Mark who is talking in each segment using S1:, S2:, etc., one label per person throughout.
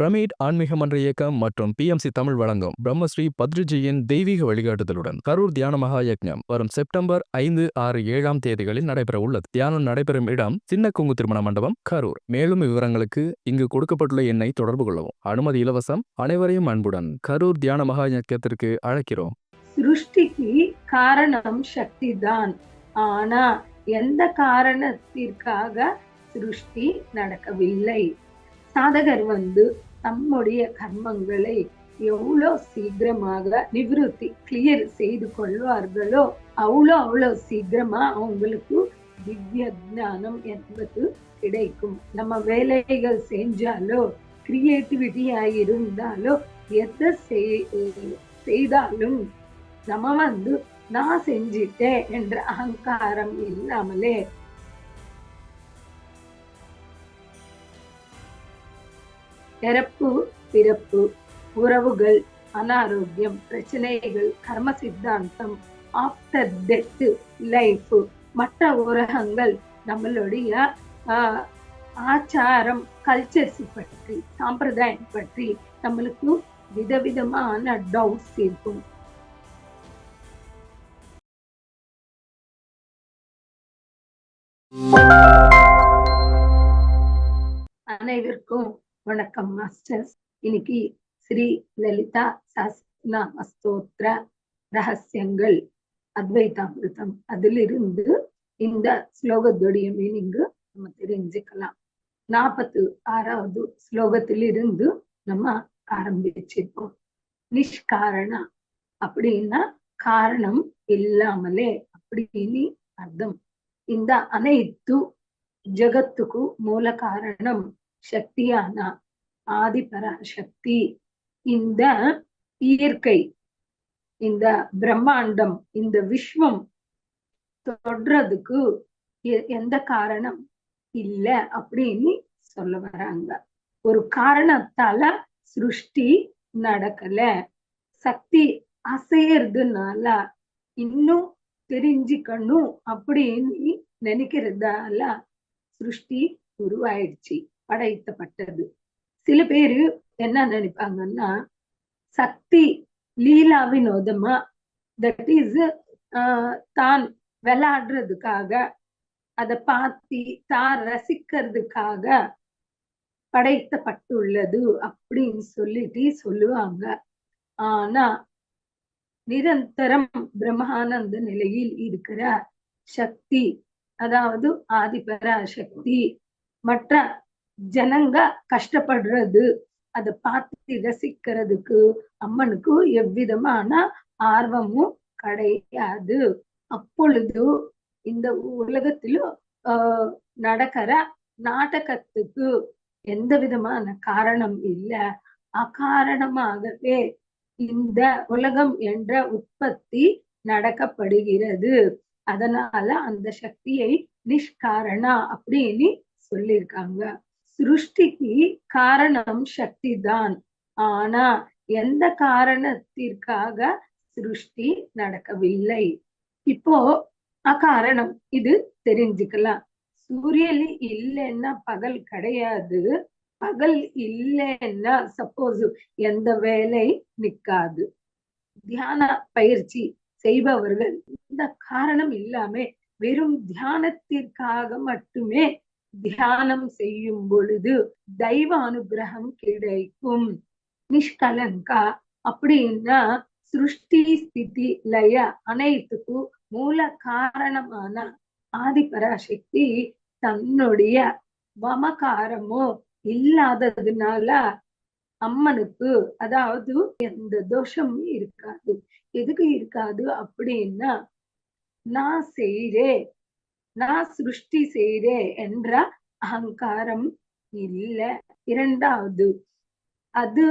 S1: Pyramid ஆன்மீக மன்ற இயக்கம் மற்றும் பிஎம்சி தமிழ் வழங்கும் பிரம்மஸ்ரீ பத்ரிஜியின் தெய்வீக வழிகாட்டுதலுடன் கரூர் தியான மகா யக்ஞம் வரும் செப்டம்பர் ஐந்து ஆறு ஏழாம் தேதிகளில் நடைபெற உள்ளது. தியானம் நடைபெறும் இடம் சின்ன குங்கு திருமண மண்டபம் கரூர். மேலும் விவரங்களுக்கு இங்கு கொடுக்கப்பட்டுள்ள எண்ணை தொடர்பு கொள்ளவும். அனுமதி இலவசம் அனைவரையும் அன்புடன் கரூர் தியான மகா யக்ஞத்திற்கு அழைக்கிறோம்.
S2: சிருஷ்டிக்கு காரணம் சக்தி தான் ஆனா எந்த காரணத்திற்காக சிருஷ்டி நடக்கவில்லை? சாதகர் வந்து நம்முடைய கர்மங்களை எவ்வளோ சீக்கிரமாக நிவிருத்தி கிளியர் செய்து கொள்வார்களோ அவ்வளோ அவ்வளோ சீக்கிரமா அவங்களுக்கு திவ்ய ஞானம் என்பது கிடைக்கும். நம்ம வேலைகள் செஞ்சாலோ கிரியேட்டிவிட்டியா இருந்தாலோ எதை செய்தாலும் நம்ம வந்து நான் செஞ்சிட்டேன் என்ற அகங்காரம் இல்லாமலே பிறப்பு பிறப்பு உறவுகள் அனாரோக்கியம் பிரச்சனைகள் கர்ம சித்தாந்தம் ஆஃப்டர் டெத் லைஃப் மற்ற உலகங்கள் நம்மளுடைய ஆச்சாரம் கல்ச்சர்ஸ் பற்றி சாம்பிரதாயம் பற்றி நம்மளுக்கு விதவிதமான டவுட்ஸ் இருக்கும். அனைவருக்கும் வணக்கம் மாஸ்டர்ஸ் இன்னைக்கு ஸ்ரீ லலிதா சாஸ்திரநாம ஸ்தோத்திர ரகசியங்கள் அத்வைதாமிருதம். அதிலிருந்து இந்த ஸ்லோகத்துடைய மீனிங்கு நம்ம தெரிஞ்சுக்கலாம். நாற்பத்து ஆறாவது ஸ்லோகத்திலிருந்து நம்ம ஆரம்பிச்சிருக்கோம் நிஷ்காரண அப்படின்னா காரணம் இல்லாமலே அப்படின்னு அர்த்தம். இந்த அனைத்து ஜகத்துக்கு மூல காரணம் சக்தியான ஆதிபராசக்தி இந்த இயற்கை இந்த பிரம்மாண்டம் இந்த விஸ்வம் தொடுறதுக்கு எந்த காரணம் இல்ல அப்படின்னு சொல்ல வராங்க. ஒரு காரணத்தால சிருஷ்டி நடக்கல. சக்தி அசையறதுனால இன்னும் தெரிஞ்சுக்கணும் அப்படின்னு நினைக்கிறதால சிருஷ்டி உருவாயிடுச்சு. படைத்தப்பட்டது சில பேரு என்ன நினைப்பாங்கன்னா சக்தி லீலாவினோதமா தட் இஸ் தான் விளையாடுறதுக்காக அதை பார்த்தி தான் ரசிக்கிறதுக்காக படைத்தப்பட்டுள்ளது அப்படின்னு சொல்லிட்டு சொல்லுவாங்க. ஆனா நிரந்தரம் பிரம்மானந்த நிலையில் இருக்கிற சக்தி அதாவது ஆதிபரா சக்தி மற்ற ஜனங்க கஷ்டப்படுறது. அதை பார்த்து ரசிக்கிறதுக்கு அம்மனுக்கு எவ்விதமான ஆர்வமும் கிடையாது. அப்பொழுது இந்த உலகத்திலும் ஆஹ் நடக்கிற நாடகத்துக்கு எந்த விதமான காரணம் இல்ல. அகாரணமாகவே இந்த உலகம் என்ற உற்பத்தி நடக்கப்படுகிறது. அதனால அந்த சக்தியை நிஷ்காரணா அப்படின்னு சொல்லியிருக்காங்க. சிருஷ்டிக்கு காரணம் சக்தி தான் ஆனா எந்த காரணத்திற்காக சிருஷ்டி நடக்கவில்லை? இப்போ அக்காரணம். இது தெரிஞ்சுக்கலாம். சூரியன் இல்லைன்னா பகல் கிடையாது. பகல் இல்லைன்னா சப்போஸ் எந்த வேலை நிக்காது. தியான பயிற்சி செய்பவர்கள் இந்த காரணம் இல்லாம வெறும் தியானத்திற்காக மட்டுமே தியானம் செய்யும் பொழுது தெய்வ அனுகிரகம் கிடைக்கும். நிஷ்கலங்கா அப்படின்னா சிருஷ்டி ஸ்திதி லய அனைத்துக்கும் மூல காரணமான ஆதிபராசக்தி தன்னுடைய மமகாரமோ இல்லாததுனால அம்மனுக்கு அதாவது எந்த தோஷமும் இருக்காது. எதுக்கு இருக்காது அப்படின்னா நான் செய்யறேன் நான் சிருஷ்டி செய்றேன் என்ற அகங்காரம் இல்ல. இரண்டாவது அது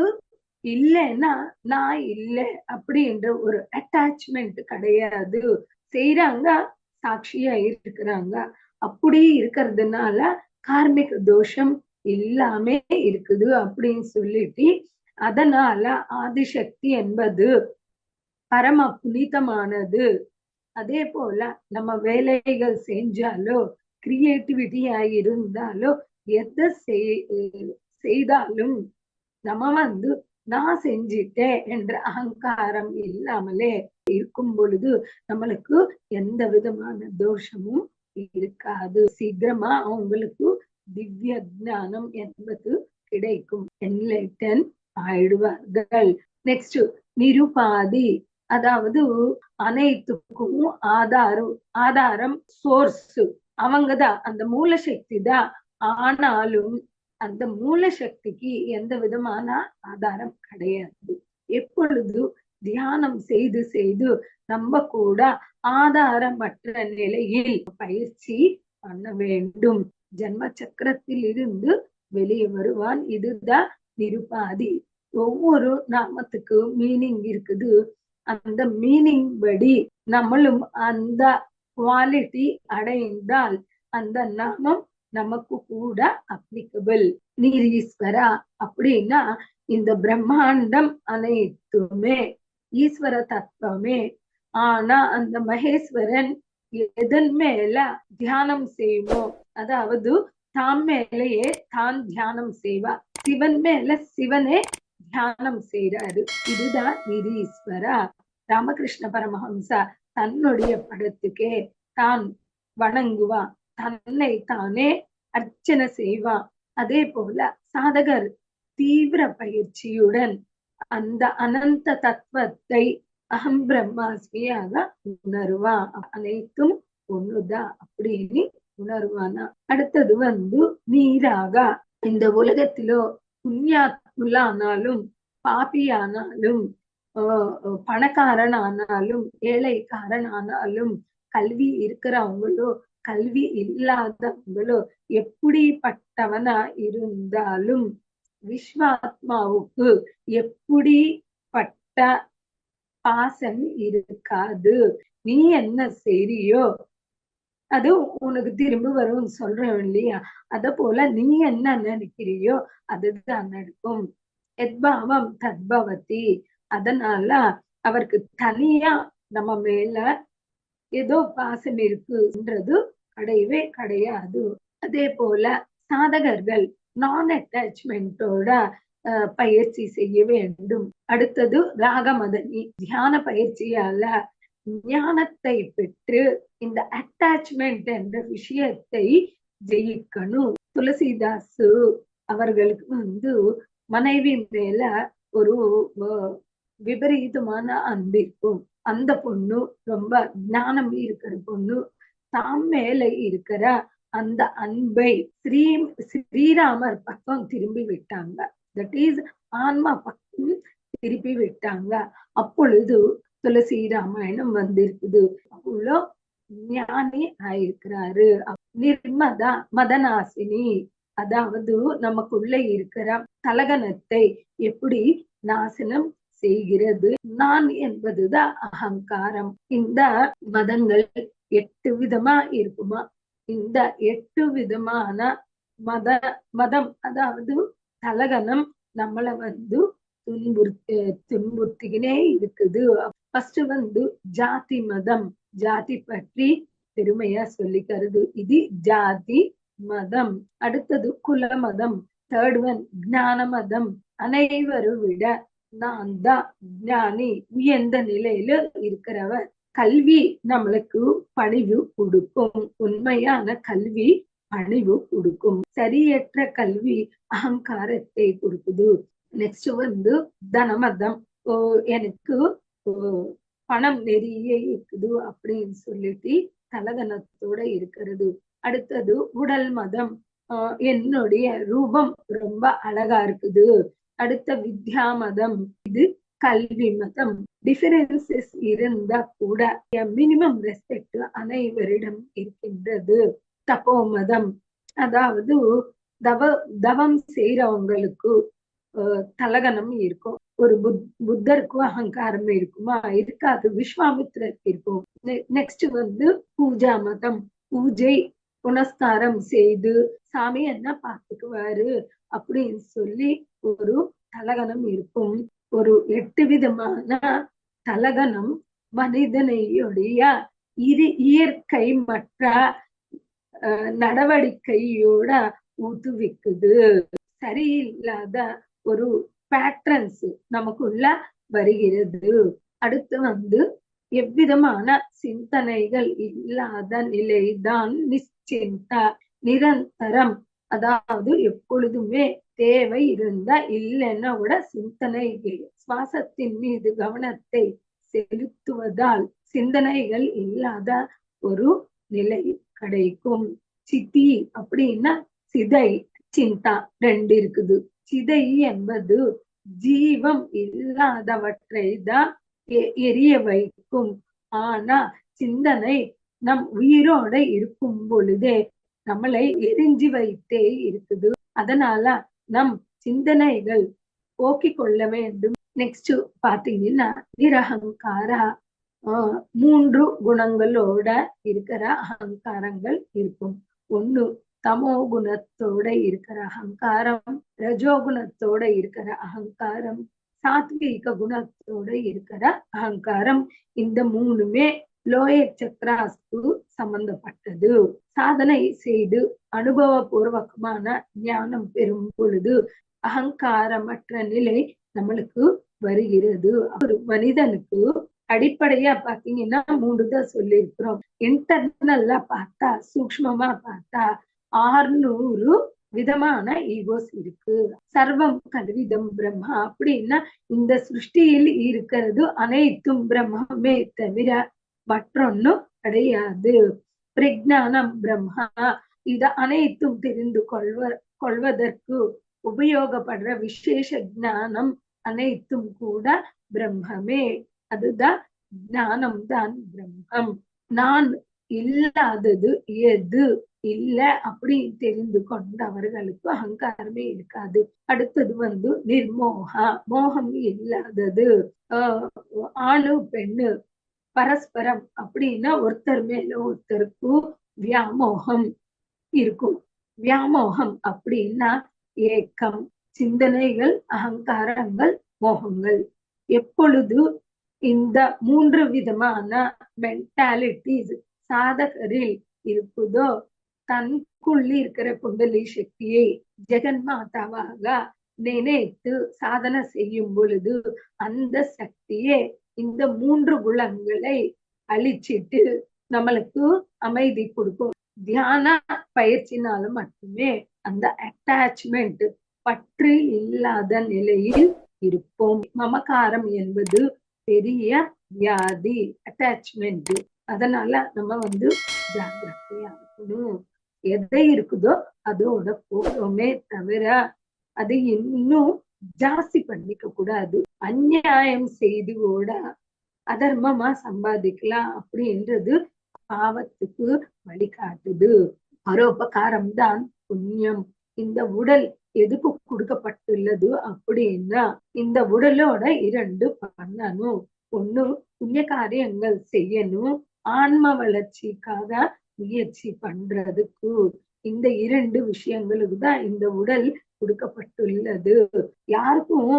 S2: இல்லைன்னா நான் இல்லை அப்படின்ற ஒரு அட்டாச்மெண்ட் கிடையாது. செய்யறாங்க சாட்சியா இருக்கிறாங்க. அப்படி இருக்கிறதுனால கார்மிக தோஷம் இல்லாமே இருக்குது அப்படின்னு சொல்லிட்டு அதனால ஆதிசக்தி என்பது பரம புனிதமானது. அதே போல நம்ம வேலைகள் செஞ்சாலோ கிரியேட்டிவிட்டியா இருந்தாலோ எதை செய்தாலும் நம்ம வந்து நான் செஞ்சிட்டேன் என்ற அகங்காரம் இல்லாமலே இருக்கும் பொழுது நம்மளுக்கு எந்த விதமான தோஷமும் இருக்காது. சீக்கிரமா அவங்களுக்கு திவ்ய ஞானம் என்பது கிடைக்கும். என்லைட்டன் ஆயிடுவார்கள். நெக்ஸ்ட் நிருபாதி. அதாவது அனைத்துக்கும் ஆதாரம் ஆதாரம் சோர்ஸ் அவங்கதான் அந்த மூல சக்தி தான் ஆனாலும் அந்த மூல சக்திக்கு எந்த விதமான ஆதாரம் கிடையாது. எப்பொழுது தியானம் செய்து செய்து நம்ம கூட ஆதாரமற்ற நிலையில் பயிற்சி பண்ண வேண்டும். ஜென்ம சக்கரத்தில் இருந்து வெளியே வருவான். இதுதான் நிருபாதி. ஒவ்வொரு நாமத்துக்கு மீனிங் இருக்குது. அந்த மீனிங் படி நம்மளும் அந்த குவாலிட்டி அடைந்தால் அந்த நாமம் நமக்கு கூட அப்ளிகபிள் நீரீஸ்வரா அப்படின்னா இந்த பிரம்மாண்டம் அனைத்துமே ஈஸ்வர தத்துவமே. ஆனா அந்த மகேஸ்வரன் எதன் மேல தியானம் செய்வோம் அதாவது தான் மேலேயே தான் தியானம் செய்வா சிவன் மேல சிவனே தியானம் செய்யறாரு இதுதான் நிரீஸ்வரா ராமகிருஷ்ண பரமஹம்சா தன்னுடைய படத்துக்கே தான் வணங்குவா. தன்னை தானே அர்ச்சனை செய்வான் அதே போல சாதகர் தீவிர பயிற்சியுடன் அந்த அனந்த தத்துவத்தை அகம் பிரம்மாஸ்மியாக உணர்வான் அனைத்தும் ஒண்ணுதான் அப்படின்னு உணர்வானா. அடுத்தது வந்து நீராக. இந்த உலகத்திலோ புண்ணியாத்துலானாலும் பாப்பியானாலும் பணக்காரன் ஆனாலும் ஏழைக்காரன் ஆனாலும் கல்வி இருக்கிறவங்களோ கல்வி இல்லாதவங்களோ எப்படிப்பட்டவனா இருந்தாலும் விஸ்வாத்மாவுக்கு எப்படிப்பட்ட பாசம் இருக்காது. நீ என்ன செய்றியோ அது உனக்கு திரும்ப வரும்னு சொல்றோம் இல்லையா? அத போல நீ என்ன நினைக்கிறியோ அதுதான் நடக்கும். எத்பாவம் தத்பவதி. அதனால அவருக்கு தனியா நம்ம மேல ஏதோ பாசம் இருக்குன்றது கிடையவே கிடையாது. அதே போல சாதகர்கள் நான் அட்டாச்மெண்டோட பயிற்சி செய்ய வேண்டும். அடுத்தது ராகமதனி. தியான பயிற்சியால ஞானத்தை பெற்று இந்த அட்டாச்மெண்ட் என்ற விஷயத்தை ஜெயிக்கணும். துளசிதாசு அவர்களுக்கு வந்து மனைவி மேல ஒரு விபரீதமான அன்பிற்கும் அந்த பொண்ணு ரொம்ப ஞானம் இருக்கிற பொண்ணு தாம் மேல இருக்கிற அந்த அன்பை ஸ்ரீ ஸ்ரீராமர் பக்கம் திரும்பி விட்டாங்க. தட் இஸ் ஆன்மா பக்கம் திருப்பி விட்டாங்க. அப்பொழுது துளசி ராமாயணம் வந்திருக்குது. அவ்வளோ ஞானி ஆயிருக்கிறாரு. நிர்மதா மதநாசினி அதாவது நமக்குள்ள இருக்கிற தலகனத்தை எப்படி நாசனம் செய்கிறது. நான் என்பதுதான் அகங்காரம். இந்த மதங்கள் எட்டு விதமா இருக்குமா? இந்த எட்டு விதமான மத மதம் அதாவது தலகனம் நம்மள வந்து துன்புறுத்தி துன்புறுத்திக்கினே இருக்குது. ஃபர்ஸ்ட் வந்து ஜாதி மதம். ஜாதி பற்றி பெருமையா சொல்லிக்கிறது இது ஜாதி மதம். அடுத்தது குல மதம். தேர்ட் ஒன் ஞான மதம். அனைவரும் விட நான் தான் ஞானி உயர்ந்த நிலையில இருக்கிறவர் கல்வி நம்மளுக்கு பணிவு கொடுக்கும். உண்மையான கல்வி பணிவு கொடுக்கும். சரியற்ற கல்வி அகங்காரத்தை கொடுக்குது. நெக்ஸ்ட் வந்து தனமதம். ஓ எனக்கு பணம் நிறைய இருக்குது அப்படின்னு சொல்லிட்டு தலதனத்தோட இருக்கிறது. அடுத்தது உடல் மதம். என்னுடைய ரூபம் ரொம்ப அழகா இருக்குது. அடுத்த வித்யா மதம் இது கல்வி மதம். டிஃபரன்சஸ் இருந்தா கூட மினிமம் ரெஸ்பெக்ட் அனைவரிடம் இருக்கின்றது. தப்போ மதம் அதாவது தவ தவம் செய்யறவங்களுக்கு தலகனம் இருக்கும். ஒரு புத் புத்தருக்கும் அகங்காரம் இருக்குமா? இருக்காது. விஸ்வாமித்திரருக்கு இருக்கும் நெக்ஸ்ட் வந்து பூஜா மதம். பூஜை புனஸ்காரம் செய்து சாமி என்ன பார்த்துக்குவாரு? அப்படின்னு சொல்லி ஒரு தலகனம் இருக்கும். ஒரு எட்டு விதமான தலகனம் மனிதனையுடைய இரு இயற்கை மற்ற நடவடிக்கையோட ஊத்துவிக்குது சரியில்லாத ஒரு பேட்டர்ன்ஸ் நமக்குள்ள வருகிறது. அடுத்து வந்து எவ்விதமான சிந்தனைகள் இல்லாத நிலைதான் நிச்சிந்தா நிரந்தரம். அதாவது எப்பொழுதுமே தேவை இருந்தா இல்லைன்னா கூட சிந்தனைகள் சுவாசத்தின் மீது கவனத்தை செலுத்துவதால் சிந்தனைகள் இல்லாத ஒரு நிலை கிடைக்கும். சித்தி அப்படின்னா சிதை சிந்தா ரெண்டு இருக்குது. சிதை என்பது ஜீவம் இல்லாதவற்றை தான் எ- எரிய வைக்கும். ஆனா சிந்தனை நம் உயிரோட இருக்கும் பொழுதே நம்மளை எரிஞ்சு வைத்தே இருக்குது. அதனால நம் சிந்தனைகள் போக்கிக் கொள்ள வேண்டும். நெக்ஸ்ட் பாத்தீங்கன்னா நிரகங்காரா ஆஹ் மூன்று குணங்களோட இருக்கிற அகங்காரங்கள் இருக்கும். ஒண்ணு தமோ குணத்தோட இருக்கிற அகங்காரம் ரஜோகுணத்தோட இருக்கிற அகங்காரம் சாத்வீக குணத்தோட இருக்கிற அகங்காரம். இந்த மூணுமே லோயர் சக்ராஸ்க்கு சம்பந்தப்பட்டது. சாதனை செய்து அனுபவபூர்வகமான ஞானம் பெறும் பொழுது அகங்காரமற்ற நிலை நம்மளுக்கு வருகிறது. ஒரு மனிதனுக்கு அடிப்படையா பாத்தீங்கன்னா மூன்று சொல்லியிருக்கிறோம். இன்டர்னல்லா பார்த்தா சூக்ஷ்மமா பார்த்தா ஆறுநூறு விதமான ஈகோஸ் இருக்கு. சர்வம் கதவிதம் பிரம்மா அப்படின்னா இந்த சிருஷ்டியில் இருக்கிறது அனைத்தும் பிரம்மமே தவிர மற்றொன்னும் கிடையாது. பிரஜானம் பிரம்மா. இது அனைத்தும் தெரிந்து கொள்வ கொள்வதற்கு உபயோகப்படுற விசேஷ ஞானம் அனைத்தும் கூட பிரம்மமே. அதுதான் ஞானம் தான் பிரம்மம். நான் இல்லாதது எது இல்ல அப்படி தெரிந்து கொண்டவர்களுக்கு அகங்காரமே இருக்காது. அடுத்தது வந்து நிர்மோகா. மோகம் இல்லாதது. ஆஹ் ஆணு பெண்ணு பரஸ்பரம் அப்படின்னா ஒருத்தர் மேல ஒருத்தருக்கு வியாமோகம் இருக்கும். வியாமோகம் அப்படின்னா ஏக்கம் சிந்தனைகள் அகங்காரங்கள் மோகங்கள். எப்பொழுது இந்த மூன்று விதமான மென்டாலிட்டிஸ் சாதகரில் இருக்குதோ தனக்குள் இருக்கிற குண்டலி சக்தியை ஜெகன் மாதாவாக நினைத்து சாதனை செய்யும் பொழுது அந்த சக்தியே இந்த மூன்று குணங்களை அழிச்சிட்டு நம்மளுக்கு அமைதி கொடுக்கும். தியான பயிற்சினால மட்டுமே அந்த அட்டாச்மெண்ட் பற்று இல்லாத நிலையில் இருப்போம். மமக்காரம் என்பது பெரிய வியாதி அட்டாச்மெண்ட் அதனால நம்ம வந்து ஜாகிரதையா இருக்கணும். எதை இருக்குதோ அதோட போகிறோமே தவிர அது இன்னும் ஜாஸ்தி பண்ணிக்க கூடாது. அநியாயம் செய்து கூட அதர்மமா சம்பாதிக்கலாம் அப்படின்றது பாவத்துக்கு வழிகாட்டுது. பரோபகாரம் தான் புண்ணியம். இந்த உடல் எதுக்கு கொடுக்கப்பட்டுள்ளது அப்படின்னா இந்த உடலோட இரண்டு பண்ணணும். ஒண்ணு புண்ணிய காரியங்கள் செய்யணும். ஆன்ம வளர்ச்சிக்காக முயற்சி பண்றதுக்கு. இந்த இரண்டு விஷயங்களுக்கு தான் இந்த உடல் கொடுக்கப்பட்டுள்ளது. யாருக்கும்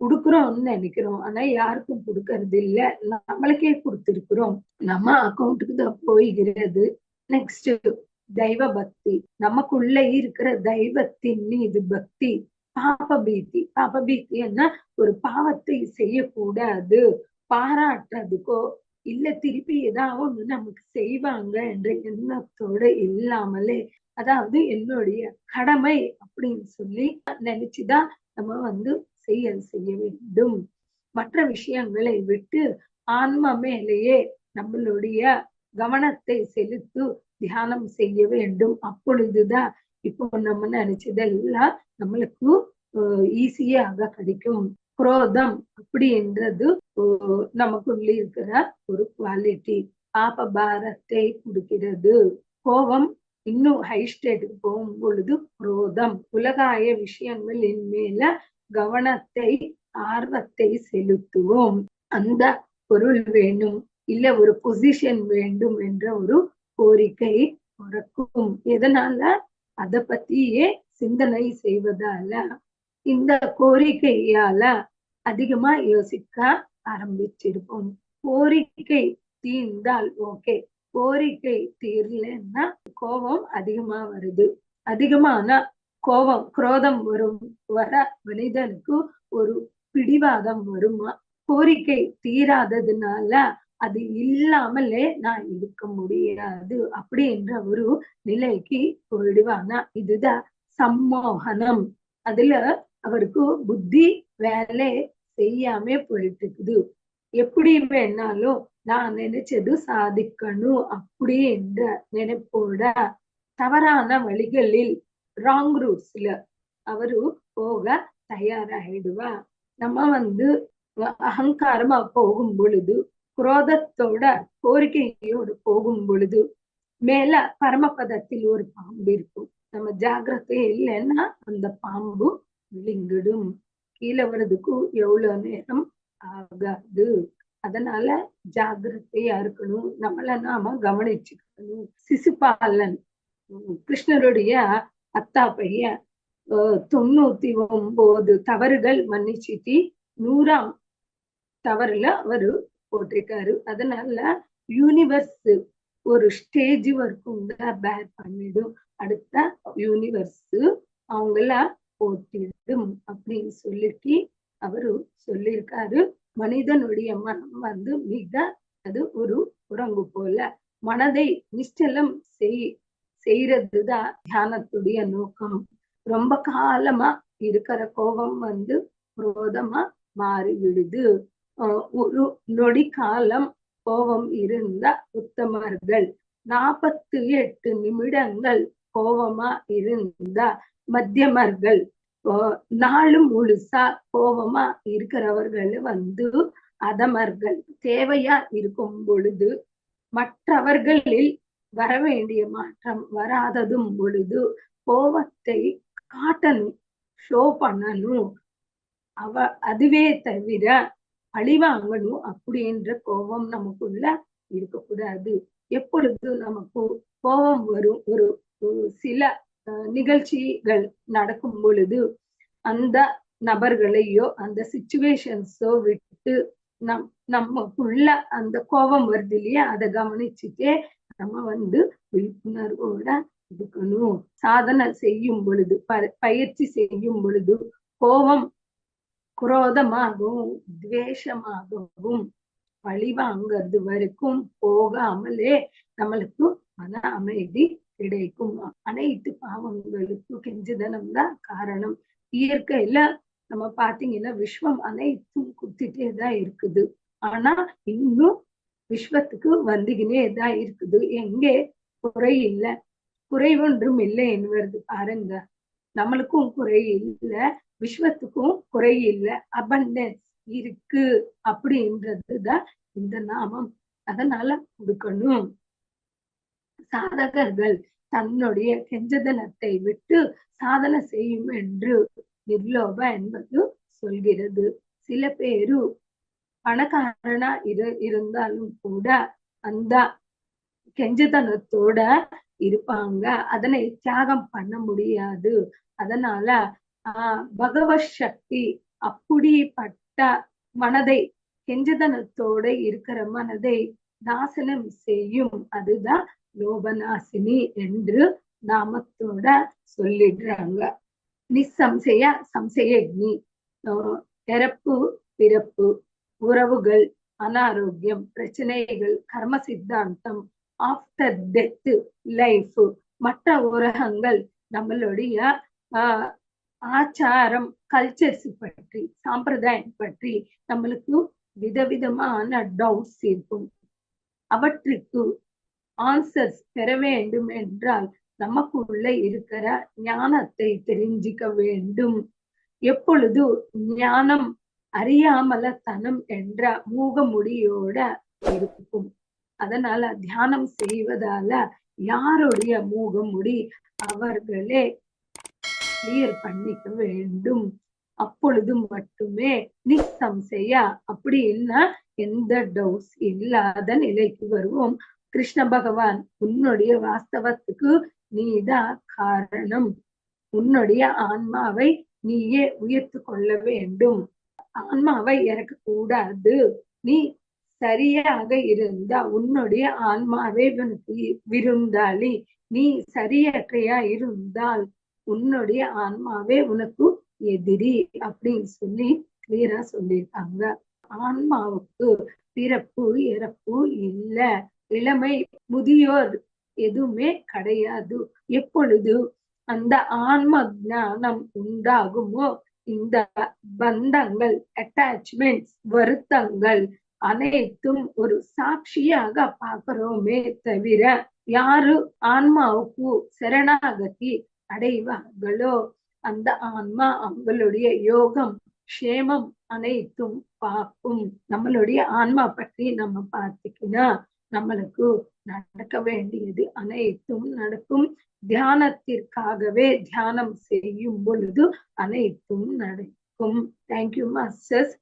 S2: கொடுக்குறோம்னு நினைக்கிறோம். ஆனா யாருக்கும் கொடுக்கறது இல்ல. நம்மளுக்கே கொடுத்திருக்கிறோம். நம்ம அக்கௌண்ட்டுக்கு தான் போய்கிறது. நெக்ஸ்ட் தெய்வ பக்தி. நமக்குள்ள இருக்கிற தெய்வத்தின் மீது பக்தி. பாப பீத்தி பாப பீத்தின்னா ஒரு பாவத்தை செய்யக்கூடாது. பாராட்டுறதுக்கோ இல்ல திருப்பி ஏதாவது ஒண்ணு நமக்கு செய்வாங்க என்ற எண்ணத்தோட இல்லாமலே அதாவது என்னுடைய கடமை அப்படின்னு சொல்லி நினைச்சுதான் நம்ம வந்து செயல் செய்ய வேண்டும். மற்ற விஷயங்களை விட்டு ஆன்ம மேலேயே நம்மளுடைய கவனத்தை செலுத்து தியானம் செய்ய வேண்டும். அப்பொழுதுதான் இப்போ நம்ம நினைச்சதெல்லாம் நம்மளுக்கு ஈஸியாக கிடைக்கும். குரோதம் அப்படின்றது நமக்குள்ள இருக்கிற ஒரு குவாலிட்டி பாப பாரத்தை கொடுக்கிறது. கோபம் இன்னும் ஹை ஸ்டேட்டுக்கு போகும் பொழுது குரோதம். உலகாய விஷயங்களின் மேல கவனத்தை ஆர்வத்தை செலுத்துவோம். அந்த பொருள் வேணும் இல்ல ஒரு பொசிஷன் வேண்டும் என்ற ஒரு கோரிக்கை பிறக்கும் எதனால? அத பத்தியே சிந்தனை செய்வதால. இந்த கோரிக்கையால அதிகமா யோசிக்க ஆரம்பிச்சிருப்போம். கோரிக்கை தீர்ந்தால் ஓகே. கோரிக்கை தீரலன்னா கோபம் அதிகமா வருது. அதிகமான கோபம் குரோதம் வரும் வர மனிதனுக்கு ஒரு பிடிவாதம் வருமா. கோரிக்கை தீராததுனால அது இல்லாமலே நான் இருக்க முடியாது அப்படின்ற ஒரு நிலைக்கு போயிடுவானா இதுதான் சம்மோகனம். அதுல அவருக்கு புத்தி வேலை செய்யாம போயிட்டு இருக்குது எப்படி வேணாலும் நான் நினைச்சது சாதிக்கணும் அப்படி என்ற நினைப்போட தவறான வழிகளில் ராங் ரூட்ஸ்ல அவரு போக தயாராகிடுவா நம்ம வந்து அகங்காரமா போகும் பொழுது குரோதத்தோட கோரிக்கையோடு போகும் பொழுது மேல பரமபதத்தில் ஒரு பாம்பு இருக்கும். நம்ம ஜாகிரதை இல்லைன்னா அந்த பாம்பு விழுங்கிடும். கீழே வர்றதுக்கு எவ்வளவு நேரம் ஆகாது. அதனால ஜாகிரதையா இருக்கணும். நம்மள நாம கவனிச்சுக்கணும். சிசுபாலன் கிருஷ்ணருடைய அத்தா பையன் தொண்ணூத்தி ஒன்பது தவறுகள் மன்னிச்சுட்டி நூறாம் தவறுல அவரு போட்டிருக்காரு. அதனால யூனிவர்ஸ் ஒரு ஸ்டேஜ் வரைக்கும் தான் பேர் பண்ணிடும். அடுத்த யூனிவர்ஸ் அவங்கள போட்டிடும் அப்படின்னு சொல்லிட்டு அவரு சொல்லியிருக்காரு மனிதனுடைய மனம் வந்து மிக அது ஒரு உறங்கு போல. மனதை நிச்சலம் செய் செய்யறதுதான் தியானத்துடைய நோக்கம். ரொம்ப காலமா இருக்கிற கோபம் வந்து குரோதமா மாறிவிடுது. ஒரு நொடி காலம் கோபம் இருந்த உத்தமர்கள். நாற்பத்தி எட்டு நிமிடங்கள் கோபமா இருந்த மத்தியமர்கள். நாலு முழுசா கோபமா இருக்கிறவர்கள் வந்து அதமர்கள். தேவையா இருக்கும் பொழுது மற்றவர்களில் வர வேண்டிய மாற்றம் வராததும் பொழுது கோபத்தை காட்டணும் ஷோ பண்ணணும் அவ அதுவே தவிர அழிவாங்கணும் அப்படின்ற கோபம் நமக்குள்ள இருக்கக்கூடாது. எப்பொழுது நமக்கு கோபம் வரும் ஒரு சில நிகழ்ச்சிகள் நடக்கும் பொழுது அந்த நபர்களையோ அந்த சுச்சுவேஷன்ஸோ விட்டு நம் நமக்குள்ள அந்த கோபம் வருது இல்லையா? அதை கவனிச்சுட்டே நம்ம வந்து விழிப்புணர்வோட இருக்கணும். சாதனை செய்யும் பொழுது பயிற்சி செய்யும் பொழுது கோபம் குரோதமாகவும் துவேஷமாகவும் பழிவாங்கிறது வரைக்கும் போகாமலே நம்மளுக்கு மன அமைதி கிடைக்கும். அனைத்து பாவங்களுக்கும் கெஞ்சுதனம் தான் காரணம். இயற்கையில நம்ம பாத்தீங்கன்னா விஸ்வம் அனைத்தும் குத்திட்டே தான் இருக்குது. ஆனா இன்னும் விஸ்வத்துக்கு வந்துகினே தான் இருக்குது. எங்கே? குறை இல்லை. குறைவொன்றும் இல்லை என்பது பாருங்க. நம்மளுக்கும் குறை இல்லை. விஸ்வத்துக்கும் குறை இல்லை. அபண்டன்ஸ் இருக்கு அப்படின்றதுதான் இந்த நாமம். அதனால கொடுக்கணும். சாதகர்கள் தன்னுடைய கெஞ்சதனத்தை விட்டு சாதனை செய்யும் என்று நிர்லோப என்பது சொல்கிறது. சில பேரு பணக்காரனா இரு இருந்தாலும் கூட அந்த கெஞ்சதனத்தோட இருப்பாங்க. அதனை தியாகம் பண்ண முடியாது. அதனால ஆஹ் பகவத் சக்தி அப்படிப்பட்ட மனதை கெஞ்சதனத்தோட இருக்கிற மனதை நாசனம் செய்யும். அதுதான் லோபநாசினி என்று நாமத்தோட சொல்லிடுறாங்க. நிசம்சய சம்சயக்னி இறப்பு பிறப்பு. உறவுகள் அனாரோக்கியம் பிரச்சனைகள் கர்ம சித்தாந்தம் ஆஃப்டர் டெத் லைஃப் மற்ற உலகங்கள் நம்மளுடைய ஆஹ் ஆச்சாரம் கல்ச்சர்ஸ் பற்றி சாம்பிரதாயம் பற்றி நம்மளுக்கு விதவிதமான டவுட்ஸ் இருக்கும். அவற்றுக்கு ஆன்சர்ஸ் பெற வேண்டும் என்றால் நமக்குள்ள இருக்கிற ஞானத்தை தெரிஞ்சிக்க வேண்டும். எப்பொழுது ஞானம் அறியாமல தனம் என்ற மூகமுடியோட இருக்கும். அதனால தியானம் செய்வதால யாருடைய மூகமுடி அவர்களே கிளியர் பண்ணிக்க வேண்டும். அப்பொழுது மட்டுமே நிசம்சையா அப்படின்னா எந்த டவுட்ஸ் இல்லாத நிலைக்கு வருவோம். கிருஷ்ண பகவான் உன்னுடைய வாஸ்தவத்துக்கு நீதான் காரணம். உன்னுடைய ஆன்மாவை நீயே உயர்த்து கொள்ள வேண்டும். ஆன்மாவை இறக்க கூடாது. நீ சரியாக இருந்தா உன்னுடைய ஆன்மாவே உனக்கு விருந்தாளி. நீ சரியற்றையா இருந்தால் உன்னுடைய ஆன்மாவே உனக்கு எதிரி அப்படின்னு சொல்லி கிளியரா சொல்லியிருக்காங்க. ஆன்மாவுக்கு பிறப்பு இறப்பு இல்ல. இளமை முதியோர் எதுவுமே கிடையாது. எப்பொழுது அந்த ஆன்ம ஞானம் உண்டாகுமோ இந்த பந்தங்கள் அட்டாச்மெண்ட்ஸ் வருத்தங்கள் அனைத்தும் ஒரு சாட்சியாக பார்க்கிறோமே தவிர யாரு ஆன்மாவுக்கு சரணாகதி அடைவார்களோ? அந்த ஆன்மா அவங்களுடைய யோகம் க்ஷேமம் அனைத்தும் பார்க்கும். நம்மளுடைய ஆன்மா பற்றி நம்ம பார்த்துக்கினா நம்மளுக்கு நடக்க வேண்டியது அனைத்தும் நடக்கும். தியானத்திற்காகவே தியானம் செய்யும் பொழுது அனைத்தும் நடக்கும். Thank you masters